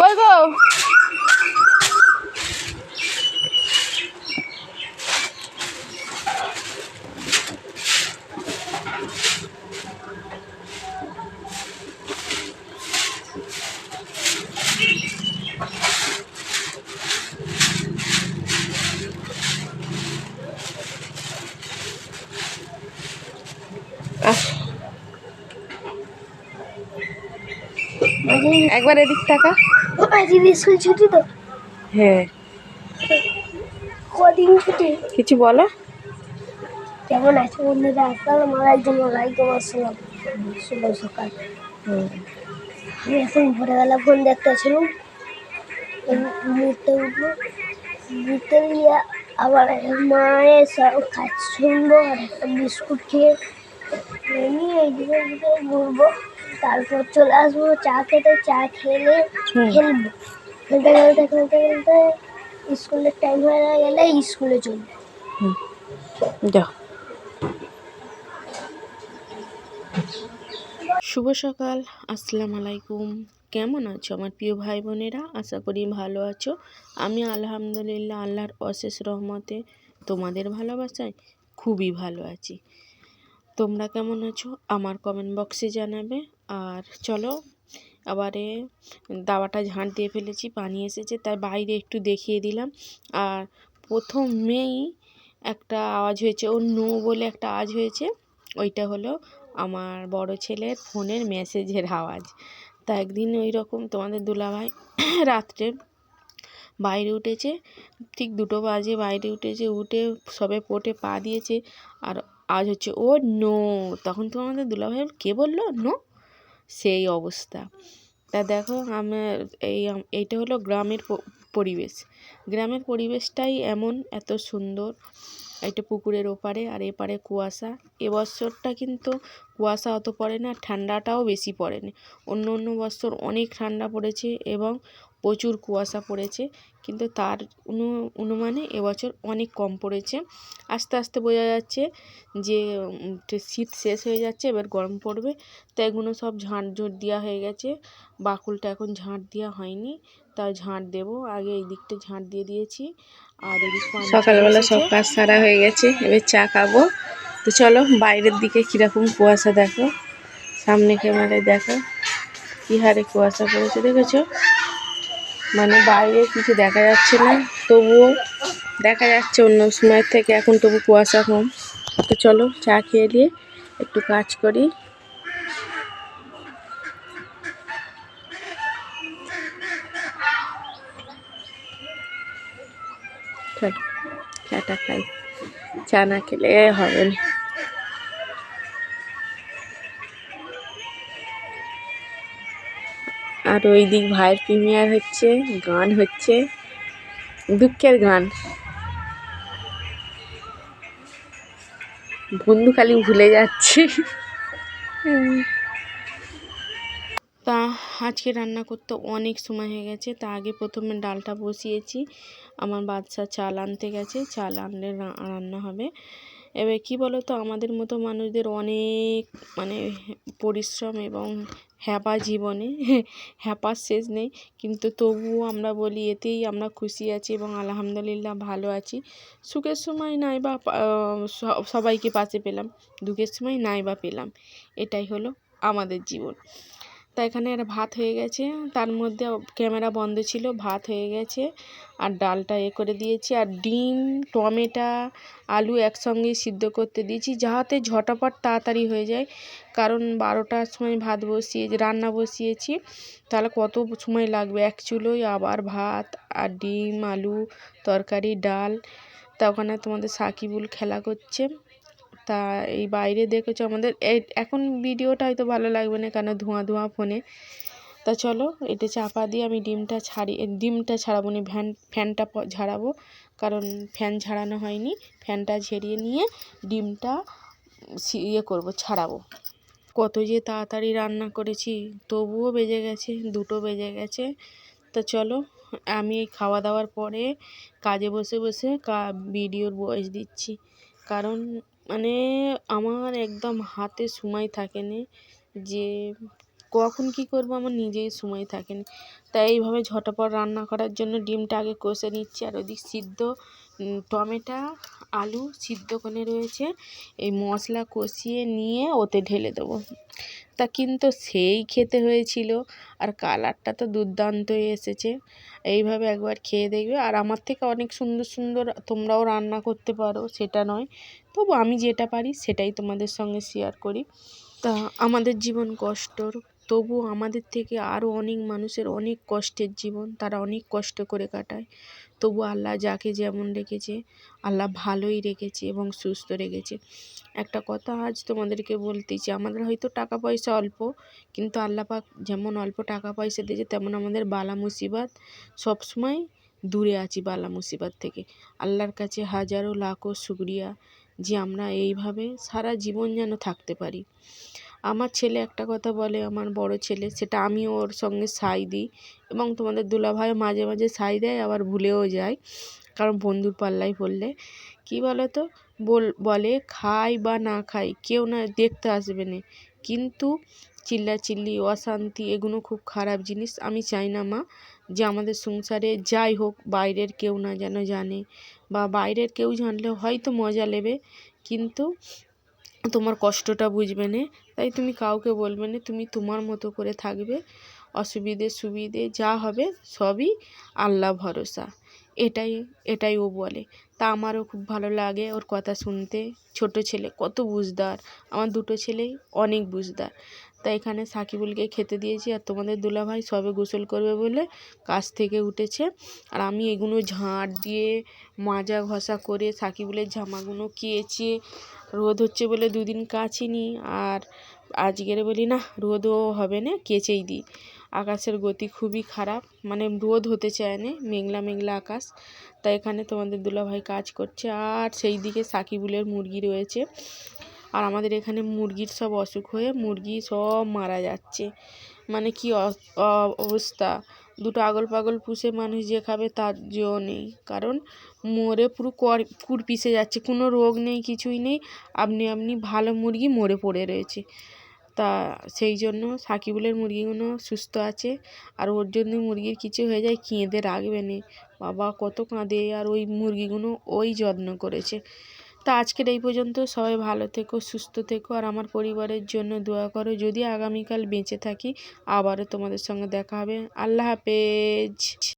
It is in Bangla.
কই গো? একবার এদিক টাকা আজকে স্কুল ছুটি তো। হ্যাঁ। কদিন ছুটি? কিছু বলো? কেমন আছে বন্ধুরা? আসসালাম আলাইকুম ওয়ালাইকুম আসসালাম। শুভ সকাল। আমি এখন ভোরবেলা ফোন দেখতেছিলাম। ঘুরতে উঠবো। ঘুরতে গিয়ে আবার মায়ের সব কাজ শুনব আর একটা বিস্কুট খেয়ে। এইদিকে এইদিকে ঘুরবো। তারপর চলে আসব চা খেতে চা খেলে। খেলব। খেলতে খেলতে খেলতে খেলতে স্কুলের টাইম হয়ে গেলে স্কুলে চলবো যাও। শুভ সকাল আসসালামু আলাইকুম। কেমন আছো আমার প্রিয় ভাই বোনেরা? আশা করি ভালো আছো। আমি আলহামদুলিল্লাহ আল্লাহর অশেষ রহমতে তোমাদের ভালোবাসায় খুবই ভালো আছি। তোমরা কেমন আছো? আমার কমেন্ট বক্সে জানাবে। আর চলো, আবারে দাওয়াটা ঝাঁট দিয়ে ফেলেছি, পানি এসেছে, তাই বাইরে একটু দেখিয়ে দিলাম। আর প্রথমেই একটা আওয়াজ হয়েছে, ও নো বলে একটা আওয়াজ হয়েছে, ওইটা হলো আমার বড় ছেলের ফোনের মেসেজের আওয়াজ। তা একদিন ওই রকম তোমাদের দুলাভাই রাত্রে বাইরে উঠেছে, ঠিক দুটো বাজে, বাইরে উঠেছে, উঠে সবে পোটে পা দিয়েছে, আর আজ হচ্ছে, ও নো। তখন তো আমাদের দুলাভাই কে বলল? নো? সেই অবস্থা। তা দেখো, আমার এই, এইটা হলো গ্রামের পরিবেশ। গ্রামের পরিবেশটাই এমন, এত সুন্দর। একটা পুকুরের ওপারে আর এপারে কুয়াশা। এবছরটা কিন্তু কুয়াশা অত পড়ে না ঠান্ডাটাও বেশি পড়েনি। অন্য অন্য বছর অনেক ঠান্ডা পড়েছে এবং প্রচুর কুয়াশা পড়েছে কিন্তু তার অনু অনুমানে এবছর অনেক কম পড়েছে। আস্তে আস্তে বোঝা যাচ্ছে যে শীত শেষ হয়ে যাচ্ছে এবার গরম পড়বে তো এগুলো সব ঝাঁট ঝুট দেওয়া হয়ে গেছে। বাকুলটা এখন ঝাঁট দেওয়া হয়নি তাই ঝাঁট দেবো। আগে এই দিকটা ঝাঁট দিয়ে দিয়েছি আর এদিক সকালবেলা সব কাজ সারা হয়ে গেছে এবার চা খাব। তো চলো বাইরের দিকে কীরকম কুয়াশা দেখো, সামনে ক্যামেরায় দেখো কি হারে কুয়াশা পড়েছে, দেখেছ? মানে বাইরে কিছু দেখা যাচ্ছে না, তবুও দেখা যাচ্ছে অন্য সময়ের থেকে, এখন তবু কুয়াশা কম। তো চলো চা খেয়ে নিয়ে একটু কাজ করি। চাটা খাই। চা না খেলে হবে না। আর ওই দিক ভাইয়ের প্রিমিয়ার হচ্ছে, গান হচ্ছে, দুঃখের গান। বন্ধু খালি ভুলে যাচ্ছে। তা আজকে রান্না করতে অনেক সময় হয়ে গেছে, তা আগে প্রথমে ডালটা বসিয়েছি। আমার বাচ্চা চাল আনতে গেছে, চাল আনলে রান্না হবে। এবার কি বলো তো আমাদের মতো মানুষদের অনেক মানে পরিশ্রম এবং হ্যাপা জীবনে, হ্যাপার শেষ নেই। কিন্তু তবুও আমরা বলি, এতেই আমরা খুশি আছি এবং আলহামদুলিল্লাহ ভালো আছি। সুখের সময় নাই বা সবাইকে পাশে পেলাম, দুঃখের সময় নাই বা পেলাম। এটাই হলো আমাদের জীবন। তা এখানে একটা ভাত হয়ে গেছে। তার মধ্যে ক্যামেরা বন্ধ ছিল, ভাত হয়ে গেছে। আর ডালটা এ করে দিয়েছি। আর ডিম, টমেটো, আলু একসঙ্গে সিদ্ধ করতে দিয়েছি, যাহাতে ঝটাপট তাড়াতাড়ি হয়ে যায়। কারণ বারোটার সময় ভাত বসিয়ে, রান্না বসিয়েছি, তাহলে কত সময় লাগবে? এক চুলোয় আবার ভাত আর ডিম, আলু, তরকারি, ডাল। তা ওখানে তোমাদের সাকিবুল খেলা করছে। তা এই বাইরে দেখেছ আমাদের। এখন ভিডিওটা হয়তো ভালো লাগবে না কেন ধোঁয়া ধোঁয়া ফোনে। তা চলো, এটা চাপা দিয়ে আমি ডিমটা ছাড়ি, ডিমটা ছাড়াবো না ফ্যান ফ্যানটা ঝাড়াবো। কারণ ফ্যান ঝাড়ানো হয়নি, ফ্যানটা ঝেড়িয়ে নিয়ে ডিমটা ইয়ে করব, ছাড়াবো। কত যে তাড়াতাড়ি রান্না করেছি, তবুও বেজে গেছে, দুটো বেজে গেছে। তো চলো, আমি খাওয়া দাওয়ার পরে কাজে বসে বসে কা, ভিডিওর ভয়েস দিচ্ছি। কারণ মানে আমার একদম হাতে সময় থাকে না যে কখন কি করব আমার নিজেই সময় থাকে না তাই এইভাবে ঝটপট রান্না করার জন্য ডিমটা আগে কষে নিচ্ছি আর ওদিক সিদ্ধ টমেটো, আলু সিদ্ধ করে রয়েছে। এই মশলা কষিয়ে নিয়ে ওতে ঢেলে দেবো। তা কিন্তু সেই খেতে হয়েছিল। আর কালারটা তো দুর্দান্তই এসেছে। এইভাবে একবার খেয়ে দেখবে। আর আমার থেকে অনেক সুন্দর সুন্দর তোমরাও রান্না করতে পারো, সেটা নয়। তবু আমি যেটা পারি, সেটাই তোমাদের সঙ্গে শেয়ার করি। তা আমাদের জীবন কষ্টর তবু আমাদের থেকে আরও অনেক মানুষের অনেক কষ্টের জীবন তারা অনেক কষ্ট করে কাটায়। তবু আল্লাহ যাকে যেমন রেখেছে, আল্লাহ ভালোই রেখেছে এবং সুস্থ রেখেছে। একটা কথা আজ তোমাদেরকে বলতেছি, আমাদের হয়তো টাকা পয়সা অল্প, কিন্তু আল্লাহ পাক যেমন অল্প টাকা পয়সা দিয়েছে, তেমন আমাদের বালা মুসিবত সবসময় দূরে আছি বালা মুসিবত থেকে। আল্লাহর কাছে হাজারো লাখো শুক্রিয়া যে আমরা এইভাবে সারা জীবন যেন থাকতে পারি। আমার ছেলে একটা কথা বলে, আমার বড় ছেলে, সেটা আমি ওর সঙ্গে সাই দিই এবং তোমাদের দুলাভাইও মাঝে মাঝে সাই দেয়, আবার ভুলেও যায়। কারণ বন্ধুর পাল্লায় পড়লে। কী বলো তো বল, বলে খাই বা না খাই, কেউ না দেখতে আসবে না। কিন্তু চিল্লাচিল্লি, অশান্তি এগুলো খুব খারাপ জিনিস। আমি চাই না মা যে আমাদের সংসারে যাই হোক, বাইরের কেউ না যেন জানে বা বাইরের কেউ জানলে হয়তো মজা নেবে। কিন্তু তোমার কষ্টটা বুঝবে না। তাই তুমি কাউকে বলবে না, তুমি তোমার মতো করে থাকবে। অসুবিধে সুবিধে যা হবে সবই আল্লাহ ভরসা। এটাই এটাই ও বলে। তা আমারও খুব ভালো লাগে ওর কথা শুনতে। ছোট ছেলে কত বুঝদার। আমার দুটো ছেলেই অনেক বুঝদার। তাই এখানে সাকিবুলকে খেতে দিয়েছি আর তোমাদের দুলাভাই সবে গোসল করবে বলে কাজ থেকে উঠেছে। আর আমি এগুলো ঝাঁট দিয়ে মাজা ঘষা করে সাকিবুলের জামাগুলো কেচে, রোদ হচ্ছে বলে দুদিন কাচিনি আর আজকের বলি না, রোদও হবে না, কেচেই দিই। আকাশের গতি খুবই খারাপ মানে রোদ হতে চায় না, মেঘলা মেঘলা আকাশ। তাই এখানে তোমাদের দুলাভাই কাজ করছে আর সেই দিকে সাকিবুলের মুরগি রয়েছে। আর আমাদের এখানে মুরগির সব অসুখ হয়ে মুরগি সব মারা যাচ্ছে। মানে কি অবস্থা? দুটো আগল পাগল পুষে মানুষ যে খাবে তার জো নেই। কারণ মরে পুরো কর কুড় পিষে যাচ্ছে। কোনো রোগ নেই, কিছুই নেই। আপনি আপনি ভালো মুরগি মরে পড়ে রয়েছে। তা সেই জন্য সাকিবুলের মুরগিগুলো সুস্থ আছে। আর ওর জন্য মুরগির কিছু হয়ে যায়, কেঁদে রাখবে না। বাবা কত কাঁদে। আর ওই মুরগিগুলো ওই যত্ন করেছে। তা আজকের এই পর্যন্ত। সবাই ভালো থেকো, সুস্থ থেকো। আর আমার পরিবারের জন্য দোয়া করো, যদি আগামীকাল বেঁচে থাকি, আবারও তোমাদের সঙ্গে দেখা হবে। আল্লাহ হাফেজ।